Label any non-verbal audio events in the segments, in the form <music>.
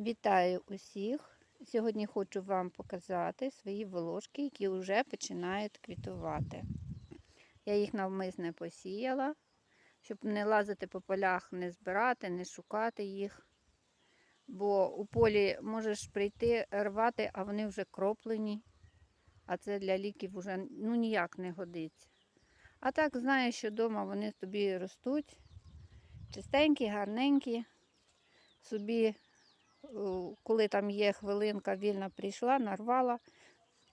Вітаю усіх! Сьогодні хочу вам показати свої волошки, які вже починають квітувати. Я їх навмисне посіяла, щоб не лазити по полях, не збирати, не шукати їх. Бо у полі можеш прийти рвати, а вони вже кроплені. А це для ліків вже ну, ніяк не годиться. А так знаєш, що вдома вони тобі ростуть, чистенькі, гарненькі, собі коли там є хвилинка вільна, прийшла, нарвала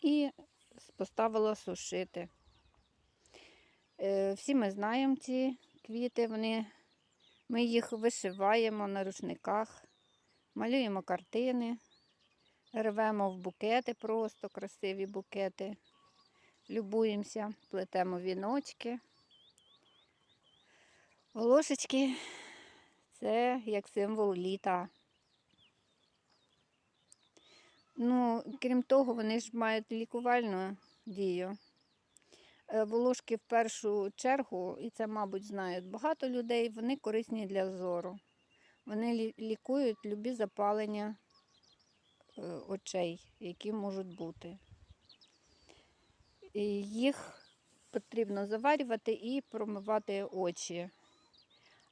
і поставила сушити. Е, Всі ми знаємо ці квіти, вони, ми їх вишиваємо на рушниках, малюємо картини, рвемо в букети, просто красиві букети, любуємося, плетемо віночки. Волошечки це як символ літа. Ну, крім того, вони ж мають лікувальну дію. Е, Волошки в першу чергу, і це, мабуть, знають багато людей, вони корисні для зору. Вони лікують любі запалення е, очей, які можуть бути. І їх потрібно заварювати і промивати очі,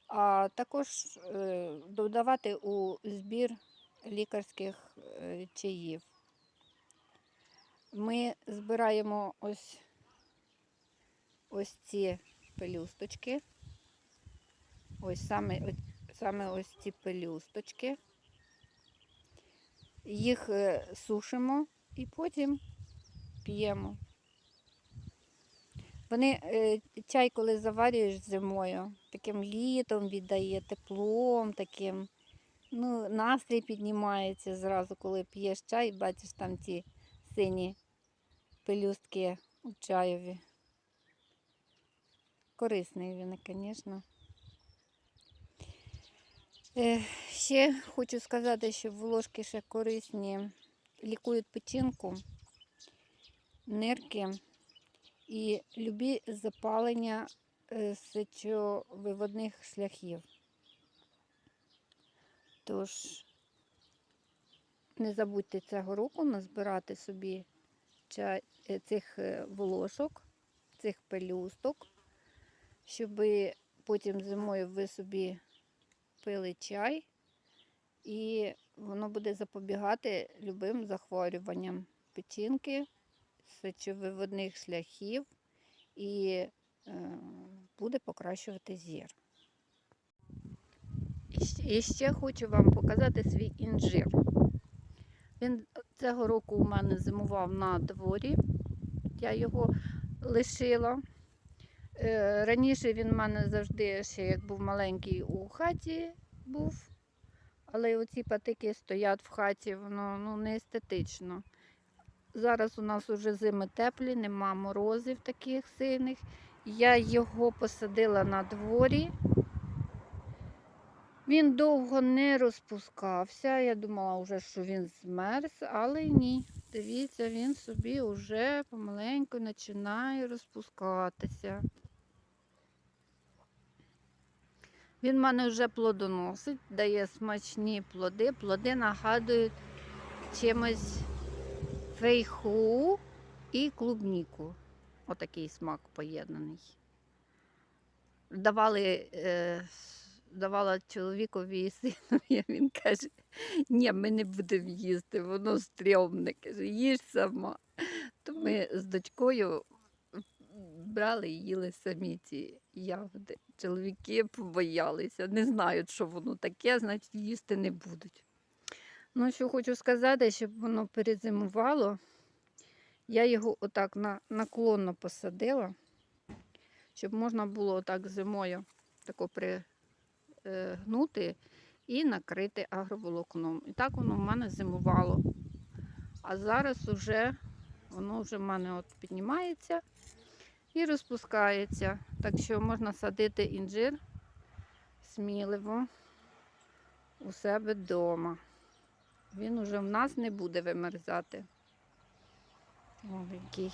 а також е, додавати у збір лікарських е, чаїв. Ми збираємо ось, ось ці пелюсточки. Ось саме, ось- саме ось ці пелюсточки. Їх е, сушимо і потім п'ємо. Вони е, чай, коли заварюєш зимою, таким літом віддає теплом таким. Ну, настрій піднімається зразу, коли п'єш чай, бачиш там ці сині пелюстки у чайові. Корисний він, звісно. Ще хочу сказати, що волошки ще корисні, лікують печінку, нирки і любі запалення е, сечовиводних шляхів. Тож не забудьте цього року назбирати собі е, цих е, волошок, цих пелюсток, щоб потім зимою ви собі пили чай, і воно буде запобігати любим захворюванням печінки, сечовиводних шляхів і е, буде покращувати зір. І ще хочу вам показати свій інжир. Він цього року у мене зимував на дворі. Я його лишила. Е, Раніше він в мене завжди, ще як був маленький, у хаті був. Але оці патики стоять в хаті, воно ну, не естетично. Зараз у нас уже зими теплі, нема морозів таких сильних. Я його посадила на дворі. Він довго не розпускався. Я думала вже, що він змерз, але ні. Дивіться, він собі вже помаленьку починає розпускатися. Він в мене вже плодоносить, дає смачні плоди. Плоди нагадують чимось фейху і клубніку. Отакий смак поєднаний. Давали е, давала чоловікові і синові, <laughs> він каже, ні, ми не будемо їсти, воно стрьомне. Каже, їж сама. То ми з дочкою брали і їли самі ці ягоди. Чоловіки побоялися, не знають, що воно таке, значить їсти не будуть. Ну, що хочу сказати, щоб воно перезимувало, я його отак на, наклонно посадила, щоб можна було отак зимою тако при, гнути і накрити агроволокном. І так воно в мене зимувало. А зараз уже воно вже в мене от піднімається і розпускається. Так що можна садити інжир сміливо у себе вдома. Він уже в нас не буде вимерзати. О, який.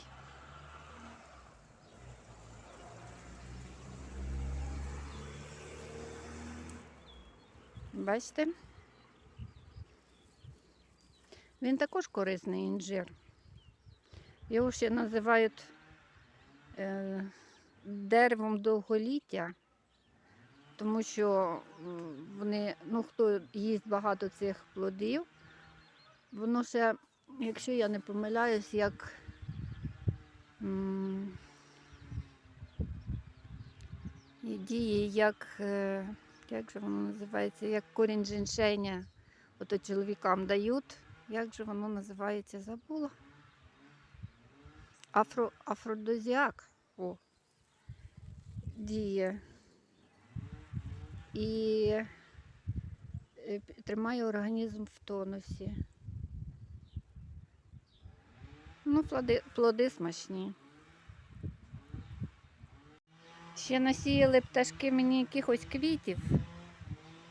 Бачите? Він також корисний інжир. Його ще називають е, деревом довголіття, тому що вони, ну, хто їсть багато цих плодів, воно ще, якщо я не помиляюсь, як. м, діє як, е, як же воно називається, як корінь женьшеня, ото чоловікам дають. Як же воно називається? Забула. Афро, афродозіак. О. Діє. І е, тримає організм в тонусі. Ну, плоди, плоди смачні. Ще насіяли пташки мені якихось квітів.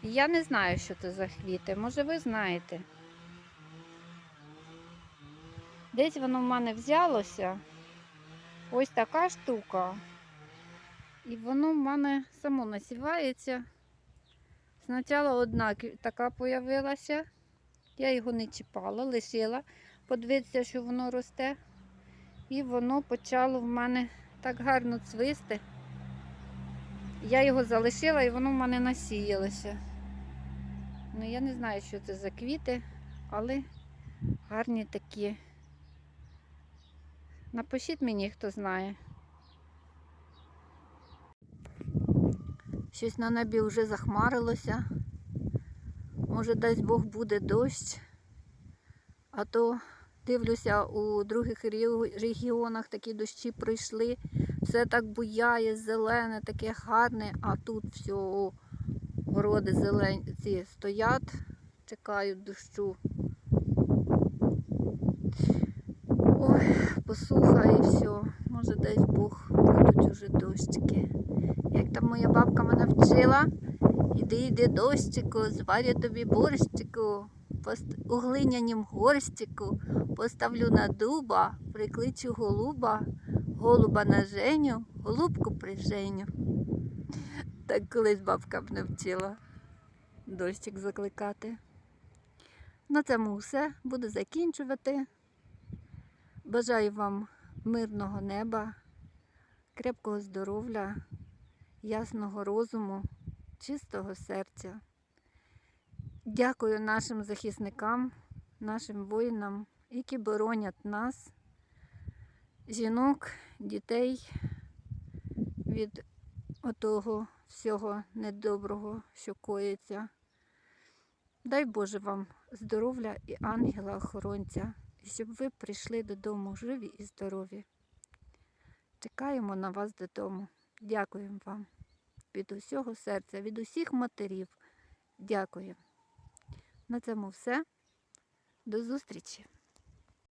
Я не знаю, що це за квіти. Може, ви знаєте. Десь воно в мене взялося. Ось така штука. І воно в мене само насівається. Спочатку одна така появилася. Я його не чіпала, лишила, подивитися, що воно росте. І воно почало в мене так гарно цвисти. Я його залишила і воно в мене насіялося. Ну, я не знаю, що це за квіти, але гарні такі. Напишіть мені, хто знає. Щось на небі вже захмарилося. Може, дасть Бог буде дощ. А то дивлюся, у других регіонах такі дощі пройшли. Все так буяє, зелене, таке гарне, а тут все городи зелені ці стоять, чекають дощу. Ой, посуха і все. Може, дасть Бог будуть уже дощики. Як там моя бабка мене вчила, іди, йди дощику, зварю тобі борщику, у глинянім горстику, поставлю на дуба, прикличу голуба, голуба на женю, голубку приженю. Так колись бабка мене вчила дощик закликати. На цьому все. Буду закінчувати. Бажаю вам мирного неба, крепкого здоров'я, ясного розуму, чистого серця. Дякую нашим захисникам, нашим воїнам, які боронять нас, жінок, дітей від отого всього недоброго, що коїться. Дай Боже вам здоров'я і ангела-охоронця, щоб ви прийшли додому живі і здорові. Чекаємо на вас додому. Дякуємо вам від усього серця, від усіх матерів. Дякую. На цьому все. До зустрічі!